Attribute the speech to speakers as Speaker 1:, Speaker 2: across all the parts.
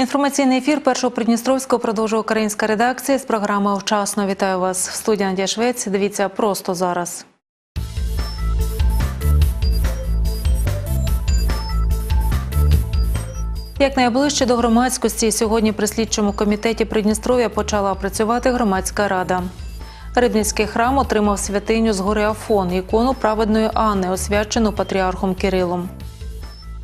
Speaker 1: Інформаційний ефір першого Придністровського продовжує українська редакція з програми «Вчасно». Вітаю вас в студії Надія Швець. Дивіться просто зараз. Як найближче до громадськості, сьогодні при слідчому комітеті Придністров'я почала працювати громадська рада. Рибницький храм отримав святиню з гори Афон, ікону праведної Анни, освячену патріархом Кирилом.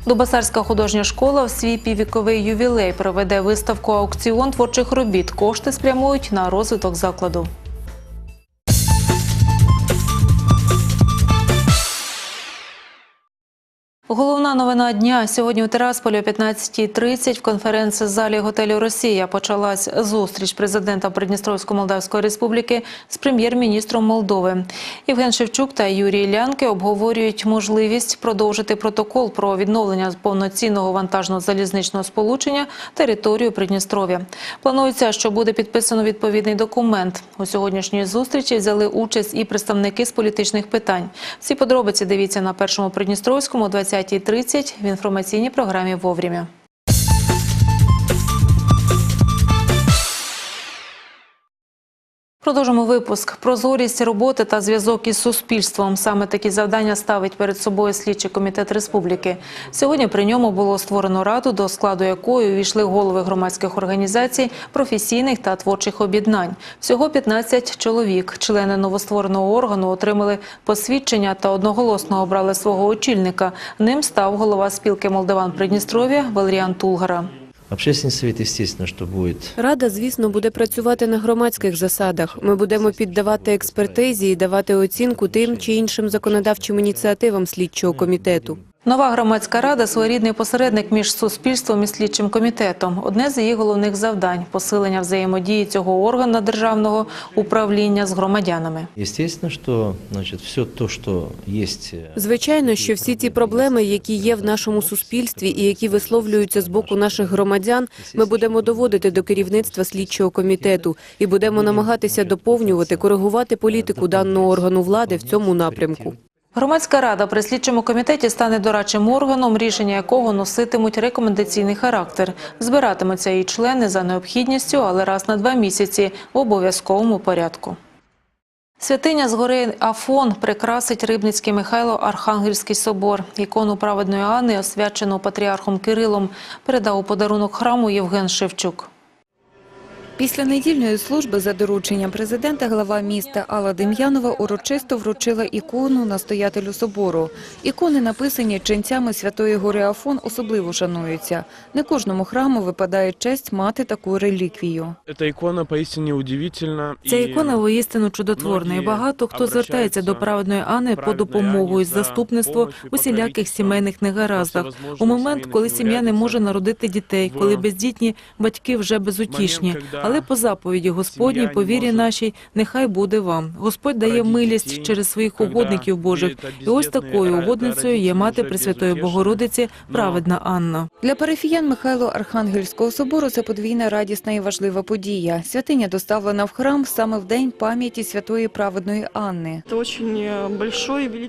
Speaker 1: Дубасарська художня школа в свій піввіковий ювілей проведе виставку аукціон творчих робіт. Кошти спрямують на розвиток закладу. Головна новина дня сьогодні у Терасполі о 15.30 в конференц-залі готелю Росія почалась зустріч президента Придністровсько-Молдавської республіки з прем'єр-міністром Молдови. Євген Шевчук та Юрій Лянки обговорюють можливість продовжити протокол про відновлення повноцінного вантажного залізничного сполучення територію Придністров'я. Планується, що буде підписано відповідний документ. У сьогоднішній зустрічі взяли участь і представники з політичних питань. Всі подробиці дивіться на першому Придністровському 20 10.30 в інформаційній програмі Вовремя. Продовжимо випуск. Прозорість роботи та зв'язок із суспільством. Саме такі завдання ставить перед собою слідчий комітет республіки. Сьогодні при ньому було створено раду, до складу якої увійшли голови громадських організацій, професійних та творчих об'єднань. Всього 15 чоловік. Члени новоствореного органу отримали посвідчення та одноголосно обрали свого очільника. Ним став голова спілки Молдаван Придністров'я Валеріан Тулгара.
Speaker 2: Общественный совет, естественно, що буде
Speaker 3: Рада, звісно, буде працювати на громадських засадах. Ми будемо піддавати експертизі і давати оцінку тим чи іншим законодавчим ініціативам слідчого комітету.
Speaker 1: Нова громадська рада – своєрідний посередник між суспільством і слідчим комітетом. Одне з її головних завдань – посилення взаємодії цього органу державного управління з громадянами.
Speaker 2: Э,
Speaker 3: Звичайно, що всі ці проблеми, які є в нашому суспільстві і які висловлюються з боку наших громадян, ми будемо доводити до керівництва слідчого комітету і будемо намагатися доповнювати, коригувати політику даного органу влади в цьому напрямку.
Speaker 1: Громадська рада при слідчому комітеті стане дорадчим органом, рішення якого носитимуть рекомендаційний характер. Збиратимуться її члени за необхідністю, але раз на два місяці в обов'язковому порядку. Святиня з гори Афон прикрасить Рибницький Михайло Архангельський собор. Ікону праведної Анни, освячену патріархом Кирилом, передав у подарунок храму Євген Шевчук.
Speaker 4: Після недільної служби за дорученням президента глава міста Алла Дем'янова урочисто вручила ікону настоятелю собору. Ікони, написані ченцями Святої гори Афон, особливо шануються. Не кожному храму випадає честь мати таку реліквію.
Speaker 5: Эта икона поистине удивительна.
Speaker 1: Ця ікона воістину чудотворна, і багато хто звертається до праведної Анни по допомогу
Speaker 5: Анни
Speaker 1: і заступництво усіляких сімейних негараздах. У момент, коли сім'я не може народити дітей, коли бездітні батьки вже безутішні. Але по заповіді Господній, по вірі нашій, нехай буде вам. Господь дає милість через своїх угодників Божих. І ось такою
Speaker 5: рада
Speaker 1: угодницею є мати Пресвятої. Богородиці, праведна Анна.
Speaker 4: Для парафіян Михайло Архангельського собору це подвійна радісна і важлива подія. Святиня доставлена в храм саме в день пам'яті святої праведної Анни.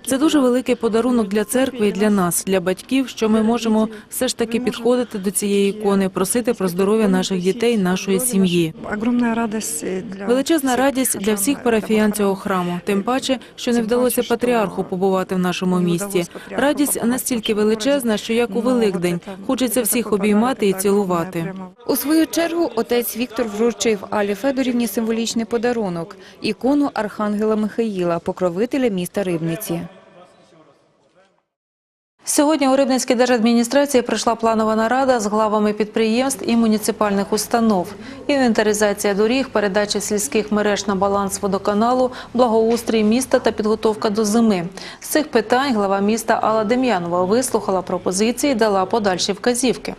Speaker 1: Це дуже великий подарунок для церкви і для нас, для батьків, що ми можемо все ж таки підходити до цієї ікони, просити про здоров'я наших дітей, нашої сім'ї
Speaker 6: Огромная радость э, для
Speaker 1: Величезна
Speaker 6: всех
Speaker 1: радість для
Speaker 6: прихожан
Speaker 1: всіх
Speaker 6: этого
Speaker 1: парафіян цього
Speaker 6: храма.
Speaker 1: храму. Тим паче, що не
Speaker 6: Тим
Speaker 1: вдалося
Speaker 6: паче, що
Speaker 1: патріарху побувати в нашому
Speaker 6: не
Speaker 1: місті.
Speaker 6: вдалося патріарху
Speaker 1: Радість
Speaker 6: побувати в
Speaker 1: настільки
Speaker 6: нашому
Speaker 1: величезна, що як у
Speaker 6: Но
Speaker 1: Великдень
Speaker 6: вот это-
Speaker 1: хочеться
Speaker 6: это
Speaker 1: всіх
Speaker 6: такой
Speaker 1: обіймати і
Speaker 6: подарок, это огромное
Speaker 1: цілувати.
Speaker 6: прямо
Speaker 4: У свою чергу отець Віктор вручив Алі Федорівні символічний подарунок – ікону Архангела Михаїла, покровителя міста Рибниці.
Speaker 1: Сьогодні у Рибницькій держадміністрації прийшла планова нарада з главами підприємств і муніципальних установ. Інвентаризація доріг, передача сільських мереж на баланс водоканалу, благоустрій міста та підготовка до зими. З цих питань глава міста Алла Дем'янова вислухала пропозиції і дала подальші вказівки.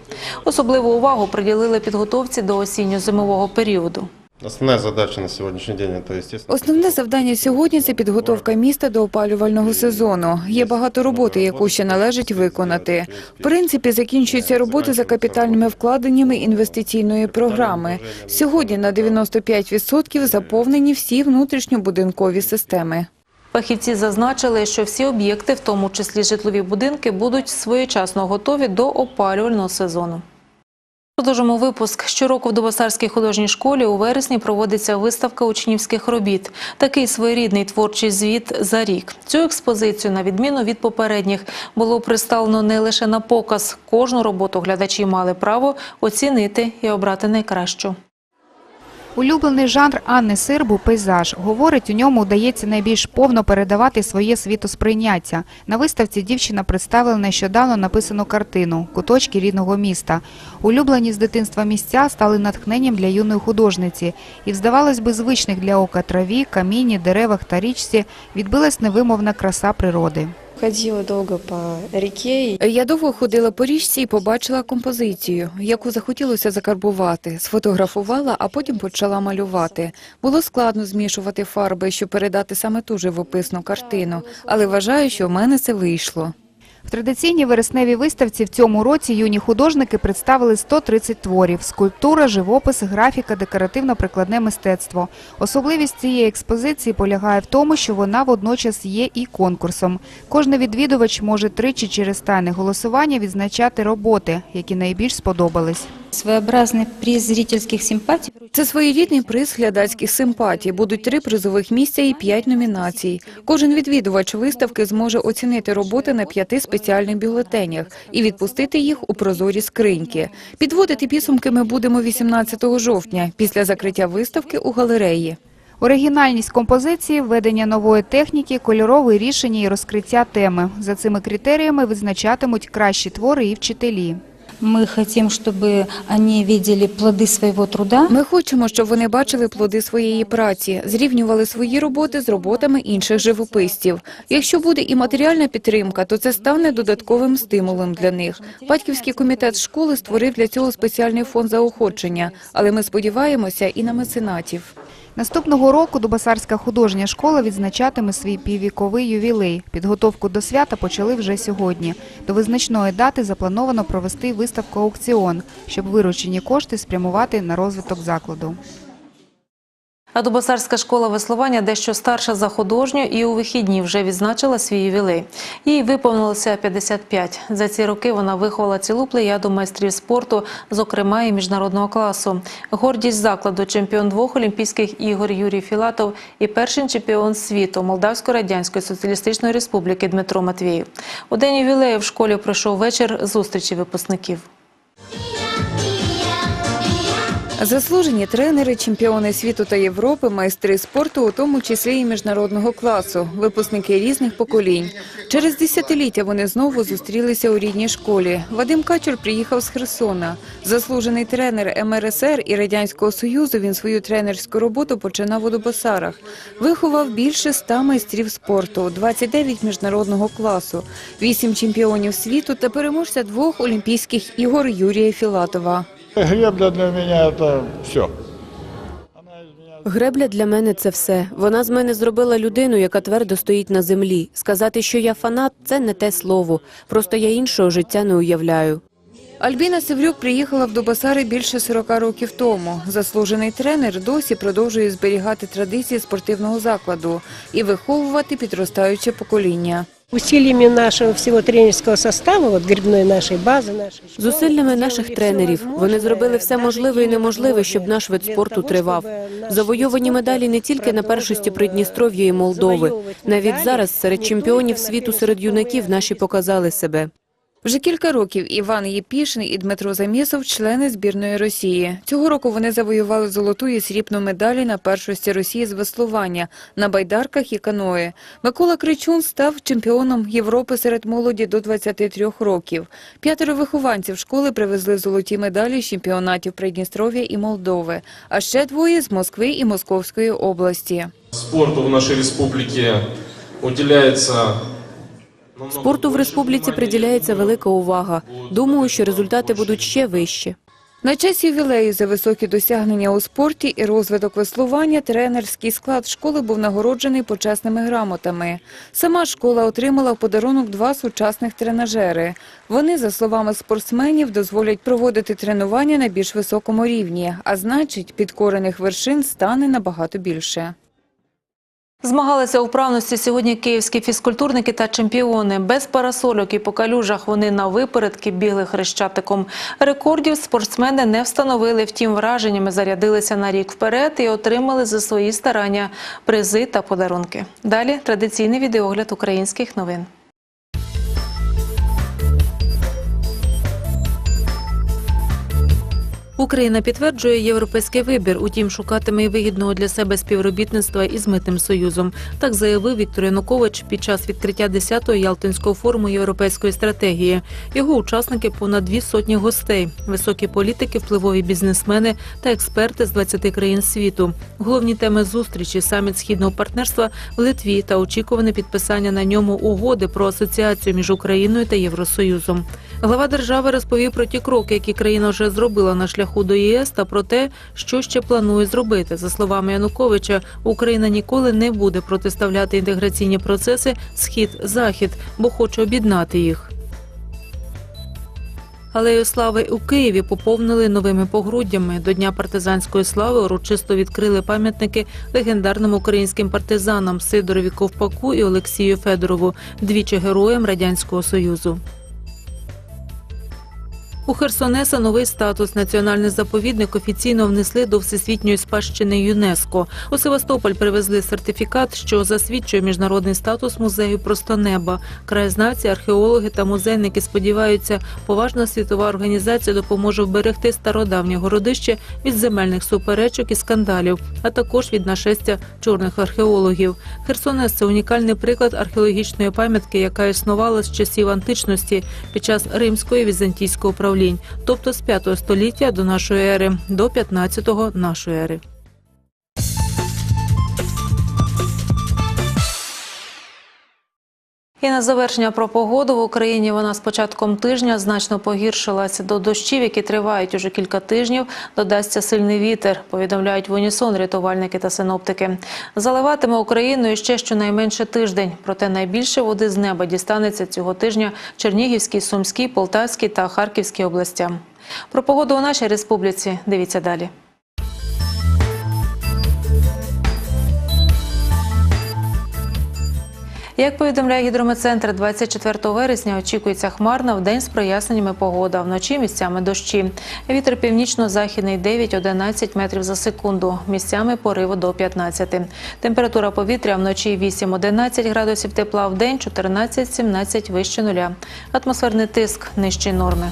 Speaker 1: Особливу увагу приділили підготовці до осінньо-зимового періоду.
Speaker 7: Основная задача на сегодняшний день это, естественно,
Speaker 4: Основне завдання сьогодні – це підготовка міста до опалювального сезону. Є багато роботи, яку ще належить виконати. В принципі, закінчуються роботи за капітальними вкладеннями інвестиційної програми. Сьогодні на 95% заповнені всі внутрішньобудинкові системи.
Speaker 1: Фахівці зазначили, що всі об'єкти, в тому числі житлові будинки, будуть своєчасно готові до опалювального сезону. Продовжимо випуск. Щороку в Дубосарській художній школі у вересні проводиться виставка учнівських робіт. Такий своєрідний творчий звіт за рік. Цю експозицію, на відміну від попередніх, було представлено не лише на показ. Кожну роботу глядачі мали право оцінити і обрати найкращу.
Speaker 8: Улюблений жанр Анни Сирбу пейзаж. Говорить, у ньому вдається найбільш повно передавати своє світосприйняття. На виставці дівчина представила нещодавно написану картину Куточки рідного міста. Улюблені з дитинства місця стали натхненням для юної художниці. І, здавалось би, звичних для ока траві, каміні, деревах та річці відбилась невимовна краса природи.
Speaker 9: Ходила довго по реке.
Speaker 4: Я довго ходила по річці і побачила композицію, яку захотілося закарбувати. Сфотографувала, а потім почала малювати. Було складно змішувати фарби, щоб передати саме ту живописну картину, але вважаю, що в мене це вийшло.
Speaker 8: В традиційній вересневій виставці в цьому році юні художники представили 130 творів – скульптура, живопис, графіка, декоративно-прикладне мистецтво. Особливість цієї експозиції полягає в тому, що вона водночас є і конкурсом. Кожний відвідувач може тричі через тайне голосування відзначати роботи, які найбільш сподобались.
Speaker 10: Своеобразный приз зрительских симпатий.
Speaker 4: Це своєрідний приз глядацьких симпатій. Будуть три призових місця і п'ять номінацій. Кожен відвідувач виставки зможе оцінити роботи на п'яти спеціальних бюлетенях і відпустити їх у прозорі скриньки. Підводити підсумки ми будемо 18 жовтня після закриття виставки у галереї.
Speaker 8: Оригінальність композиції, введення нової техніки, кольорове рішення і розкриття теми. За цими критеріями визначатимуть кращі твори і вчителі.
Speaker 10: Мы хотим, чтобы они видели плоды своего труда.
Speaker 4: Ми хочемо, щоб вони бачили плоди своєї праці, зрівнювали свої роботи з роботами інших живописців. Якщо буде і матеріальна підтримка, то це стане додатковим стимулом для них. Батьківський комітет школи створив для цього спеціальний фонд заохочення, але ми сподіваємося і на меценатів.
Speaker 8: Наступного року Дубасарська художня школа відзначатиме свій піввіковий ювілей. Підготовку до свята почали вже сьогодні. До визначної дати заплановано провести виставку-аукціон, щоб виручені кошти спрямувати на розвиток закладу.
Speaker 1: А Дубосарська школа веслування дещо старша за художню і у вихідні вже відзначила свій ювілей. Їй виповнилося 55. За ці роки вона виховала цілу плеяду майстрів спорту, зокрема і міжнародного класу. Гордість закладу – чемпіон двох Олімпійських ігор Юрій Філатов і перший чемпіон світу Молдавсько-Радянської Соціалістичної Республіки Дмитро Матвіїв. У день ювілею в школі пройшов вечір зустрічі випускників.
Speaker 4: Заслужені тренери, чемпіони світу та Європи, майстри спорту, у тому числі і міжнародного класу, випускники різних поколінь. Через десятиліття вони знову зустрілися у рідній школі. Вадим Качур приїхав з Херсона. Заслужений тренер МРСР і Радянського Союзу, він свою тренерську роботу починав у Дубосарах. Виховав більше ста майстрів спорту, 29 міжнародного класу, 8 чемпіонів світу та переможця двох Олімпійських ігор Юрія Філатова.
Speaker 11: Гребля для мене це все.
Speaker 3: Гребля для мене це все. Вона з мене зробила людину, яка твердо стоїть на землі. Сказати, що я фанат, це не те слово. Просто я іншого життя не уявляю.
Speaker 4: Альбіна Севрюк приїхала в Дубасари більше 40 років тому. Заслужений тренер досі продовжує зберігати традиції спортивного закладу і виховувати підростаюче покоління.
Speaker 12: Усилиями нашего всего тренерского состава, вот грибной нашей базы, нашей школы,
Speaker 3: Зусиллями наших тренерів вони зробили все можливе і неможливе, щоб наш вид спорту тривав. Завойовані медалі не тільки на першості Придністров'я і Молдови. Навіть зараз серед чемпіонів світу серед юнаків наші показали себе.
Speaker 4: Вже кілька років Іван Єпішин і Дмитро Замісов – члени збірної Росії. Цього року вони завоювали золоту і срібну медалі на першості Росії з веслування на байдарках і каної. Микола Кричун став чемпіоном Європи серед молоді до 23 років. П'ятеро вихованців школи привезли золоті медалі з чемпіонатів Придністров'я і Молдови, а ще двоє з Москви і Московської області.
Speaker 13: Спорту в нашей республике уделяется
Speaker 3: Спорту в республіці приділяється велика увага. Думаю, що результати будуть ще вищі.
Speaker 4: На честь ювілею за високі досягнення у спорті і розвиток веслування тренерський склад школи був нагороджений почесними грамотами. Сама школа отримала в подарунок два сучасних тренажери. Вони, за словами спортсменів, дозволять проводити тренування на більш високому рівні, а значить, підкорених вершин стане набагато більше.
Speaker 1: Змагалися у вправності сьогодні київські фізкультурники та чемпіони. Без парасольок і по калюжах вони на випередки бігли хрещатиком. Рекордів спортсмени не встановили, втім враженнями зарядилися на рік вперед і отримали за свої старання призи та подарунки. Далі традиційний відеогляд українських новин. Україна підтверджує європейський вибір, утім шукатиме і вигідного для себе співробітництва із митним союзом. Так заявив Віктор Янукович під час відкриття 10-го Ялтинського форуму європейської стратегії. Його учасники понад дві сотні гостей, високі політики, впливові бізнесмени та експерти з 20 країн світу. Головні теми зустрічі саміт східного партнерства в Литві та очікуване підписання на ньому угоди про асоціацію між Україною та Євросоюзом. Глава держави розповів про ті кроки, які країна вже зробила на шляху до ЄС, та про те, що ще планує зробити. За словами Януковича, Україна ніколи не буде протиставляти інтеграційні процеси схід-захід, бо хоче об'єднати їх. Алею слави у Києві поповнили новими погруддями. До Дня партизанської слави урочисто відкрили пам'ятники легендарним українським партизанам Сидорові Ковпаку і Олексію Федорову, двічі героям радянського союзу. У Херсонеса новий статус. Національний заповідник офіційно внесли до всесвітньої спадщини ЮНЕСКО. У Севастополь привезли сертифікат, що засвідчує міжнародний статус музею просто неба. Краєзнавці, археологи та музейники сподіваються, поважна світова організація допоможе вберегти стародавнє городище від земельних суперечок і скандалів, а також від нашестя чорних археологів. Херсонес це унікальний приклад археологічної пам'ятки, яка існувала з часів античності під час римського і візантійського правлінь, тобто з 5 століття до нашої ери до 15-го нашої ери. І на завершення про погоду в Україні вона з початком тижня значно погіршилася. До дощів, які тривають уже кілька тижнів, додасться сильний вітер. Повідомляють в унісон рятувальники та синоптики. Заливатиме Україну ще щонайменше тиждень. Проте найбільше води з неба дістанеться цього тижня Чернігівській, Сумській, Полтавській та Харківській областям. Про погоду у нашій республіці дивіться далі. Як повідомляє гідрометцентр, 24 вересня очікується хмарна, в день з проясненнями погода, вночі місцями дощі. Вітер північно-західний 9-11 метрів за секунду, місцями пориву до 15. Температура повітря вночі 8-11 градусів тепла, в день 14-17 вище нуля. Атмосферний тиск нижчий норми.